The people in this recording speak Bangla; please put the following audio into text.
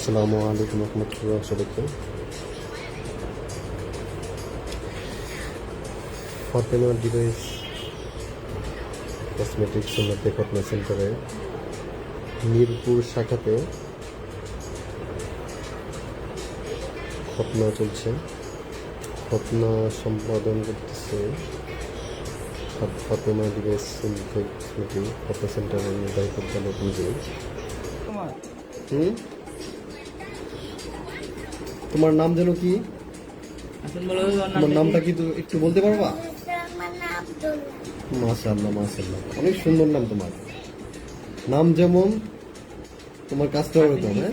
আসসালামু আলাইকুম রহমতুল্লাহ সবাইকে ফাতেমা ডিভাইস কসমেটিক্স উন্নতি খতনা সেন্টারে মিরপুর শাখাতে খতনা চলছে। খতনা সম্পাদন করতেছে ফাত- ফাতেমা ডিভাইস কসমেটিক খতনা সেন্টারের নির্বাহী পরিচালক নিজে হুম? তোমার নাম যেন কি? তোমার নামটা কি? একটু বলতে পারবা? আব্দুল্লাহ। মাশাআল্লাহ মাশাআল্লাহ। অনেক সুন্দর নাম তোমার। নাম যেমন তোমার কাজটা ওরকম হ্যাঁ।